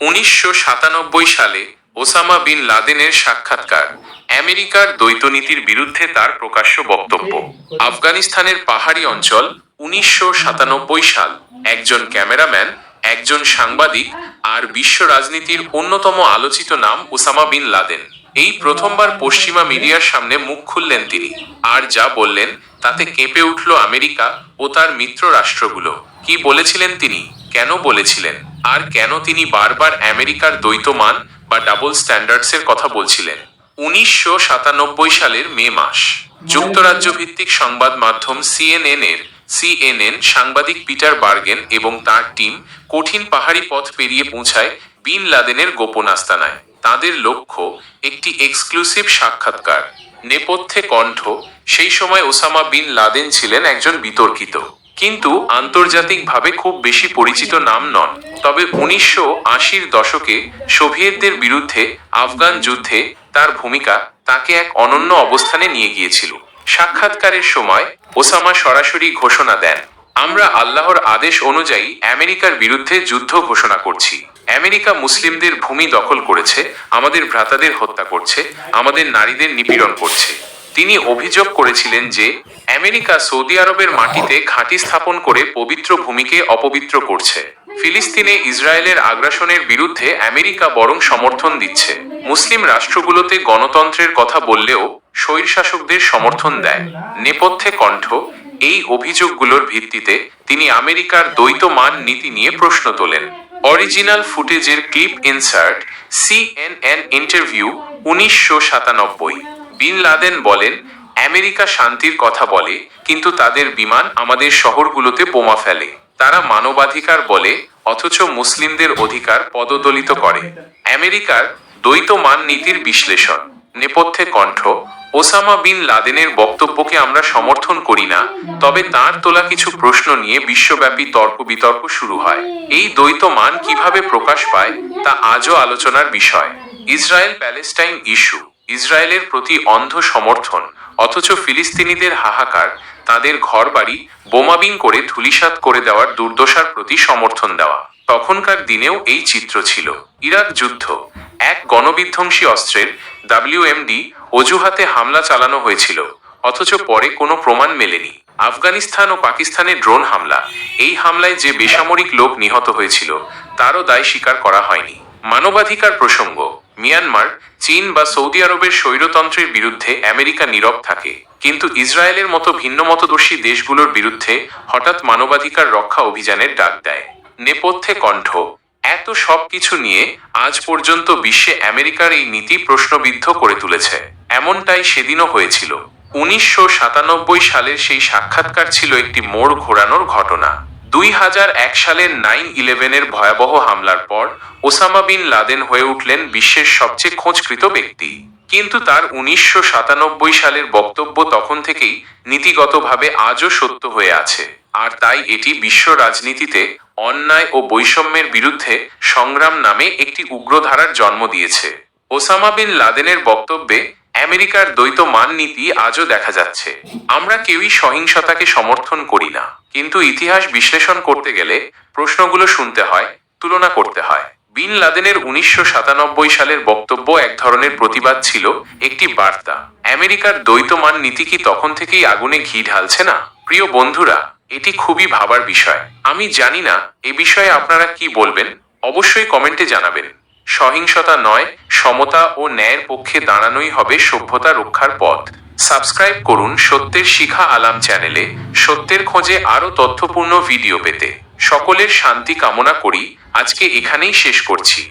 উনিশশো সাতানব্বই সালে ওসামা বিন লাদেনের সাক্ষাৎকার আমেরিকার দ্বৈতনীতির বিরুদ্ধে তার প্রকাশ্য বক্তব্য। আফগানিস্তানের পাহাড়ি অঞ্চল উনিশশো সাতানব্বই সাল। একজন ক্যামেরাম্যান, একজন সাংবাদিক আর বিশ্ব রাজনীতির অন্যতম আলোচিত নাম ওসামা বিন লাদেন। এই প্রথমবার পশ্চিমা মিডিয়ার সামনে মুখ খুললেন তিনি। আর যা বললেন তাতে কেঁপে উঠল আমেরিকা ও তার মিত্র রাষ্ট্রগুলো কি বলেছিলেন তিনি? কেন বলেছিলেন? আর কেন তিনি বারবার আমেরিকার দ্বৈতমান বা ডাবল স্ট্যান্ডার্ডসের কথা বলছিলেন? উনিশশো সাতানব্বই সালের মে মাস। যুক্তরাজ্য ভিত্তিক সংবাদ মাধ্যম সিএনএন এর সিএনএন সাংবাদিক পিটার বার্গেন এবং তার টিম কঠিন পাহাড়ি পথ পেরিয়ে পৌঁছায় বিন লাদেনের গোপন আস্তানায়। তাদের লক্ষ্য একটি এক্সক্লুসিভ সাক্ষাৎকার। নেপথ্যে কণ্ঠ, সেই সময় ওসামা বিন লাদেন ছিলেন একজন বিতর্কিত। কিন্তু আন্তর্জাতিকভাবে খুব বেশি পরিচিত নাম নন। তবে উনিশশো আশির দশকে সোভিয়েতদের বিরুদ্ধে আফগান যুদ্ধে তার ভূমিকা তাকে এক অনন্য অবস্থানে নিয়ে গিয়েছিল। সাক্ষাৎকারের সময় ওসামা সরাসরি ঘোষণা দেন, আমরা আল্লাহর আদেশ অনুযায়ী আমেরিকার বিরুদ্ধে যুদ্ধ ঘোষণা করছি। আমেরিকা মুসলিমদের ভূমি দখল করেছে, আমাদের ভ্রাতাদের হত্যা করছে, আমাদের নারীদের নিপীড়ন করছে। তিনি অভিযোগ করেছিলেন যে, আমেরিকা সৌদি আরবের মাটিতে ঘাঁটি স্থাপন করে পবিত্র ভূমিকে অপবিত্র করছে। ফিলিস্তিনে ইসরায়েলের আগ্রাসনের বিরুদ্ধে আমেরিকা বরং সমর্থন দিচ্ছে। মুসলিম রাষ্ট্রগুলোতে গণতন্ত্রের কথা বললেও স্বৈরশাসকদের সমর্থন দেয়। নেপথ্যে কণ্ঠ, এই অভিযোগগুলোর ভিত্তিতে তিনি আমেরিকার দ্বৈত মান নীতি নিয়ে প্রশ্ন তোলেন। অরিজিনাল ফুটেজের ক্লিপ ইনসার্ট, সিএনএন ইন্টারভিউ, উনিশশো সাতানব্বই। বিন লাদেন বলেন, আমেরিকা শান্তির কথা বলে, কিন্তু তাদের বিমান আমাদের শহরগুলোতে বোমা ফেলে। তারা মানবাধিকার বলে, অথচ মুসলিমদের অধিকার পদদলিত করে। আমেরিকার দ্বৈত মান নীতির বিশ্লেষণ, নেপথ্যে কণ্ঠ, ওসামা বিন লাদেনের বক্তব্যকে আমরা সমর্থন করি না, তবে তার তোলা কিছু প্রশ্ন নিয়ে বিশ্বব্যাপী তর্ক বিতর্ক শুরু হয়। এই দ্বৈত মান কীভাবে প্রকাশ পায়, তা আজও আলোচনার বিষয়। ইসরায়েল প্যালেস্টাইন ইস্যু ইসরায়েলের প্রতি অন্ধ সমর্থন, অথচ ফিলিস্তিনিদের হাহাকার, তাদের ঘরবাড়ি বোমাবিং করে ধুলিসাৎ করে দেওয়ার দুর্দশার প্রতি সমর্থন দেওয়া। তখনকার দিনেও এই চিত্র ছিল। ইরাক যুদ্ধ, এক গণবিধ্বংসী অস্ত্রের ডাব্লিউএমডি অজুহাতে হামলা চালানো হয়েছিল, অথচ পরে কোনো প্রমাণ মেলেনি। আফগানিস্তান ও পাকিস্তানের ড্রোন হামলা, এই হামলায় যে বেসামরিক লোক নিহত হয়েছিল, তারও দায় স্বীকার করা হয়নি। মানবাধিকার প্রসঙ্গ মিয়ানমার, চীন বা সৌদি আরবের স্বৈরতন্ত্রের বিরুদ্ধে আমেরিকা নীরব থাকে। কিন্তু ইসরায়েলের মতো ভিন্ন মতদর্শী দেশগুলোর বিরুদ্ধে হঠাৎ মানবাধিকার রক্ষা অভিযানের ডাক দেয়। নেপথ্যে কণ্ঠ, এত সব কিছু নিয়ে আজ পর্যন্ত বিশ্বে আমেরিকার এই নীতি প্রশ্নবিদ্ধ করে তুলেছে। এমনটাই সেদিনও হয়েছিল। উনিশশো সাতানব্বই সালের সেই সাক্ষাৎকার ছিল একটি মোড় ঘোরানোর ঘটনা। দুই হাজার এক সালের নাইন ইলেভেনের ভয়াবহ হামলার পর ওসামা বিন লাদেন হয়ে উঠলেন বিশ্বের সবচেয়ে খোঁজকৃত ব্যক্তি। কিন্তু তার উনিশশো সাতানব্বই সালের বক্তব্য তখন থেকেই নীতিগতভাবে আজও সত্য হয়ে আছে। আর তাই এটি বিশ্ব রাজনীতিতে অন্যায় ও বৈষম্যের বিরুদ্ধে সংগ্রাম নামে একটি উগ্রধারার জন্ম দিয়েছে। ওসামা বিন লাদেনের বক্তব্যে আমেরিকার দ্বৈত মান নীতি আজও দেখা যাচ্ছে। আমরা কেউই সহিংসতাকে সমর্থন করি না। কিন্তু ইতিহাস বিশ্লেষণ করতে গেলে প্রশ্নগুলো শুনতে হয়, তুলনা করতে হয়। বিন লাদেনের উনিশশো সাতানব্বই সালের বক্তব্য এক ধরনের প্রতিবাদ ছিল, একটি বার্তা। আমেরিকার দ্বৈত মান নীতি কি তখন থেকেই আগুনে ঘি ঢালছে না? প্রিয় বন্ধুরা, এটি খুবই ভাবার বিষয়। আমি জানি না, এ বিষয়ে আপনারা কি বলবেন? অবশ্যই কমেন্টে জানাবেন। সহিংসতা নয়, সমতা ও ন্যায়ের পক্ষে দাঁড়ানোই হবে সভ্যতা রক্ষার পথ। সাবস্ক্রাইব করুন সত্যের শিখা আলাম চ্যানেলে। সত্যের খোঁজে আরও তথ্যপূর্ণ ভিডিও পেতে। সকলের শান্তি কামনা করি। আজকে এখানেই শেষ করছি।